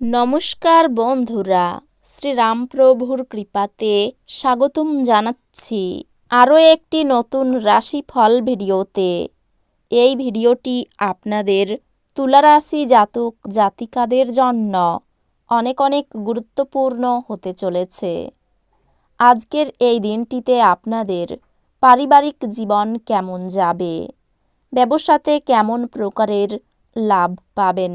নমস্কার বন্ধুরা, শ্রীরামপ্রভুর কৃপাতে স্বাগতম জানাচ্ছি আরও একটি নতুন রাশিফল ভিডিওতে। এই ভিডিওটি আপনাদের তুলারাশি জাতক জাতিকাদের জন্য অনেক অনেক গুরুত্বপূর্ণ হতে চলেছে। আজকের এই দিনটিতে আপনাদের পারিবারিক জীবন কেমন যাবে, ব্যবসাতে কেমন প্রকারের লাভ পাবেন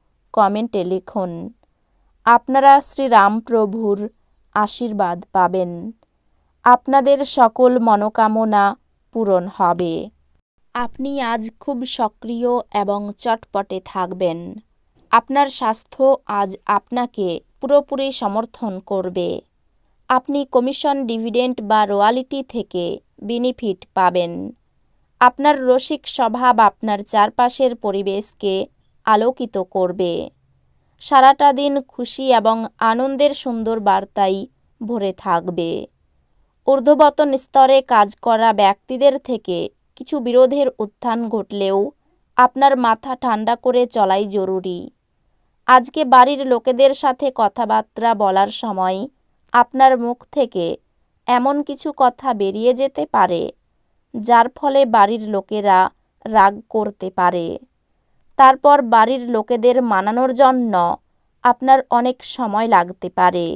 কমেন্টে লিখুন, আপনারা শ্রীরামপ্রভুর আশীর্বাদ পাবেন। আপনাদের সকল মনোকামনা পূরণ হবে। আপনি আজ খুব সক্রিয় এবং চটপটে থাকবেন। আপনার স্বাস্থ্য আজ আপনাকে পুরোপুরি সমর্থন করবে। আপনি কমিশন, ডিভিডেন্ট বা রোয়ালিটি থেকে বেনিফিট পাবেন। আপনার রসিক স্বভাব আপনার চারপাশের পরিবেশকে আলোকিত করবে। সারাটা দিন খুশি এবং আনন্দের সুন্দর বার্তাই ভরে থাকবে। ঊর্ধ্ববতন স্তরে কাজ করা ব্যক্তিদের থেকে কিছু বিরোধের উত্থান ঘটলেও আপনার মাথা ঠান্ডা করে চলাই জরুরি। আজকে বাড়ির লোকেদের সাথে কথাবার্তা বলার সময় আপনার মুখ থেকে এমন কিছু কথা বেরিয়ে যেতে পারে, যার ফলে বাড়ির লোকেরা রাগ করতে পারে। তারপর বাড়ির লোকেদের মানানোর জন্য আপনার অনেক সময় লাগতে পারে।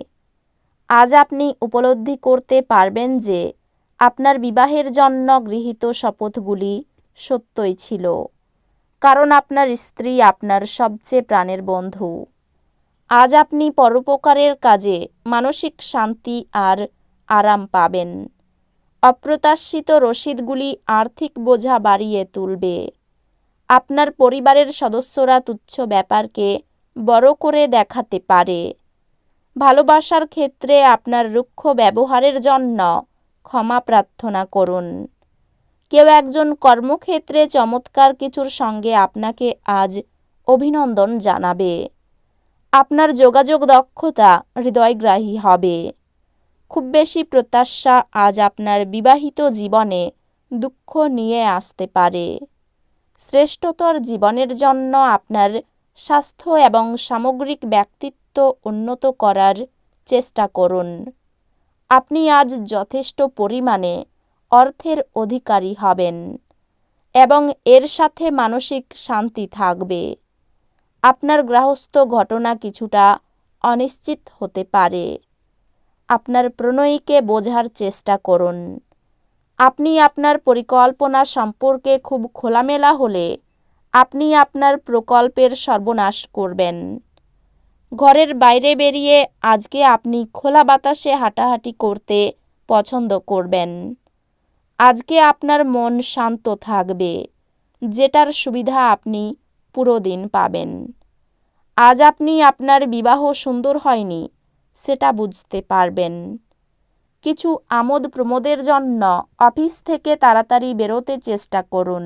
আজ আপনি উপলব্ধি করতে পারবেন যে আপনার বিবাহের জন্য গৃহীত শপথগুলি সত্যই ছিল, কারণ আপনার স্ত্রী আপনার সবচেয়ে প্রাণের বন্ধু। আজ আপনি পরোপকারের কাজে মানসিক শান্তি আর আরাম পাবেন। অপ্রত্যাশিত রসিদগুলি আর্থিক বোঝা বাড়িয়ে তুলবে। আপনার পরিবারের সদস্যরা তুচ্ছ ব্যাপারকে বড় করে দেখাতে পারে। ভালোবাসার ক্ষেত্রে আপনার রুক্ষ ব্যবহারের জন্য ক্ষমা প্রার্থনা করুন। কেউ একজন কর্মক্ষেত্রে চমৎকার কিছুর সঙ্গে আপনাকে আজ অভিনন্দন জানাবে। আপনার যোগাযোগ দক্ষতা হৃদয়গ্রাহী হবে। খুব বেশি প্রত্যাশা আজ আপনার বিবাহিত জীবনে দুঃখ নিয়ে আসতে পারে। শ্রেষ্ঠতর জীবনের জন্য আপনার স্বাস্থ্য এবং সামগ্রিক ব্যক্তিত্ব উন্নত করার চেষ্টা করুন। আপনি আজ যথেষ্ট পরিমাণে অর্থের অধিকারী হবেন এবং এর সাথে মানসিক শান্তি থাকবে। আপনার গ্রাহস্থ ঘটনা কিছুটা অনিশ্চিত হতে পারে। আপনার প্রণয়ীকে বোঝার চেষ্টা করুন। আপনি আপনার পরিকল্পনা সম্পর্কে খুব খোলামেলা হলে আপনি আপনার প্রকল্পের সর্বনাশ করবেন। ঘরের বাইরে বেরিয়ে আজকে আপনি খোলা বাতাসে হাঁটাহাঁটি করতে পছন্দ করবেন। আজকে আপনার মন শান্ত থাকবে, যেটার সুবিধা আপনি পুরো দিন পাবেন। আজ আপনি আপনার বিবাহ সুন্দর হয়নি, সেটা বুঝতে পারবেন। কিছু আমোদ প্রমোদের জন্য অফিস থেকে তাড়াতাড়ি বেরোতে চেষ্টা করুন।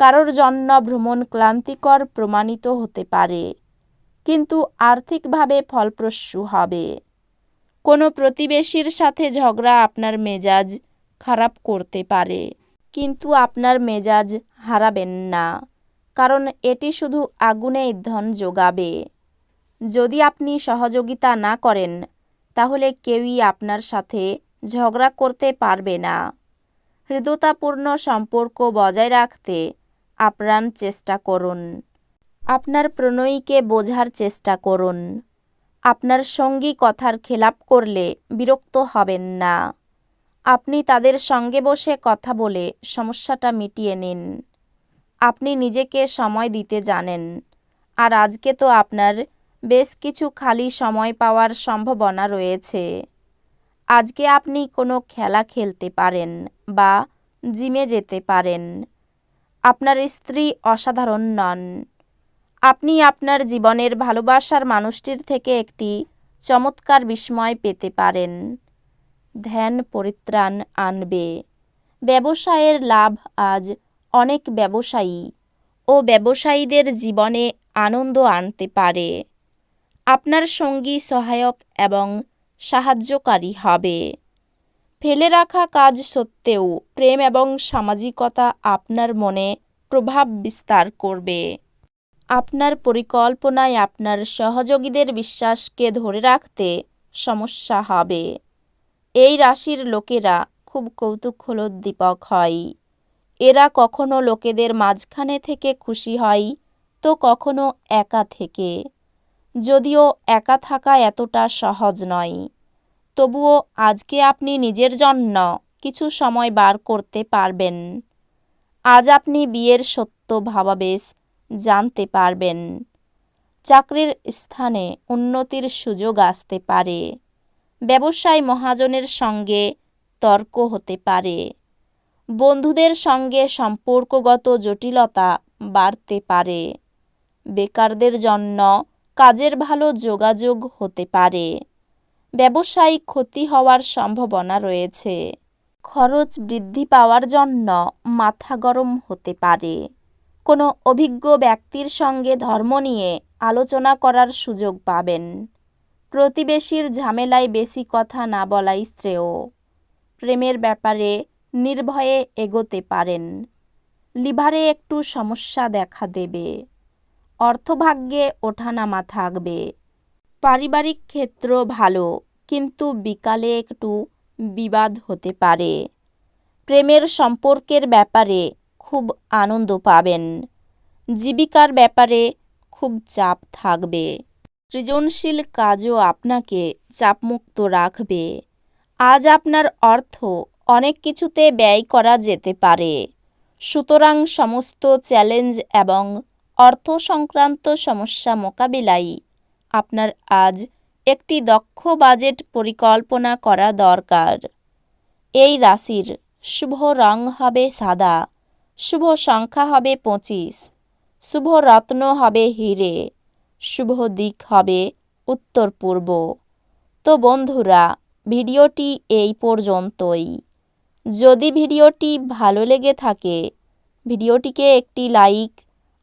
কারোর জন্য ভ্রমণ ক্লান্তিকর প্রমাণিত হতে পারে, কিন্তু আর্থিকভাবে ফলপ্রসূ হবে। কোনো প্রতিবেশীর সাথে ঝগড়া আপনার মেজাজ খারাপ করতে পারে, কিন্তু আপনার মেজাজ হারাবেন না, কারণ এটি শুধু আগুনে ইন্ধন যোগাবে। যদি আপনি সহযোগিতা না করেন তাহলে কেউই আপনার সাথে ঝগড়া করতে পারবে না। হৃদয়তাপূর্ণ সম্পর্ক বজায় রাখতে আপ্রাণ চেষ্টা করুন। আপনার প্রণয়ীকে বোঝার চেষ্টা করুন। আপনার সঙ্গী কথার খেলাপ করলে বিরক্ত হবেন না। আপনি তাদের সঙ্গে বসে কথা বলে সমস্যাটা মিটিয়ে নিন। আপনি নিজেকে সময় দিতে জানেন। আর আজকে তো আপনার বেশ কিছু খালি সময় পাওয়ার সম্ভাবনা রয়েছে। আজকে আপনি কোনো খেলা খেলতে পারেন বা জিমে যেতে পারেন। আপনার স্ত্রী অসাধারণ নন। আপনি আপনার জীবনের ভালোবাসার মানুষটির থেকে একটি চমৎকার বিস্ময় পেতে পারেন। ধ্যান, পরিত্রাণ আনবে। ব্যবসায়ের লাভ আজ অনেক ব্যবসায়ী ও ব্যবসায়ীদের জীবনে আনন্দ আনতে পারে। আপনার সঙ্গী সহায়ক এবং সাহায্যকারী হবে। ফেলে রাখা কাজ সত্ত্বেও প্রেম এবং সামাজিকতা আপনার মনে প্রভাব বিস্তার করবে। আপনার পরিকল্পনায় আপনার সহযোগীদের বিশ্বাসকে ধরে রাখতে সমস্যা হবে। এই রাশির লোকেরা খুব কৌতূহলোদ্দীপক হয়। এরা কখনো লোকেদের মাঝখানে থেকে খুশি হয়, তো কখনো একা থেকে। যদিও একা থাকা এতটা সহজ নয়। তবুও আজকে আপনি নিজের জন্য কিছু সময় বার করতে পারবেন। আজ আপনি বিয়ের সত্য ভাবাবেশ জানতে পারবেন। চাকরির স্থানে উন্নতির সুযোগ আসতে পারে। ব্যবসায় মহাজনের সঙ্গে তর্ক হতে পারে। বন্ধুদের সঙ্গে সম্পর্কগত জটিলতা বাড়তে পারে। বেকারদের জন্য কাজের ভালো যোগাযোগ হতে পারে। ব্যবসায়িক ক্ষতি হওয়ার সম্ভাবনা রয়েছে। খরচ বৃদ্ধি পাওয়ার জন্য মাথা গরম হতে পারে। কোনো অভিজ্ঞ ব্যক্তির সঙ্গে ধর্ম নিয়ে আলোচনা করার সুযোগ পাবেন। প্রতিবেশীর ঝামেলায় বেশি কথা না বলাই শ্রেয়। প্রেমের ব্যাপারে নির্ভয়ে এগোতে পারেন। লিভারে একটু সমস্যা দেখা দেবে। অর্থভাগ্যে ওঠানামা থাকবে। পারিবারিক ক্ষেত্র ভালো, কিন্তু বিকালে একটু বিবাদ হতে পারে। প্রেমের সম্পর্কের ব্যাপারে খুব আনন্দ পাবেন। জীবিকার ব্যাপারে খুব চাপ থাকবে। সৃজনশীল কাজও আপনাকে চাপমুক্ত রাখবে। আজ আপনার অর্থ অনেক কিছুতে ব্যয় করা যেতে পারে। সুতরাং সমস্ত চ্যালেঞ্জ এবং অর্থ সংক্রান্ত সমস্যা মোকাবিলায়। আপনার আজ একটি দক্ষ বাজেট পরিকল্পনা করা দরকার। এই রাশির শুভ রং হবে সাদা, শুভ সংখ্যা হবে পঁচিশ, শুভ রত্ন হবে হিরে, শুভ দিক হবে উত্তর পূর্ব তো বন্ধুরা, ভিডিওটি এই পর্যন্তই। যদি ভিডিওটি ভালো লেগে থাকে, ভিডিওটিকে একটি লাইক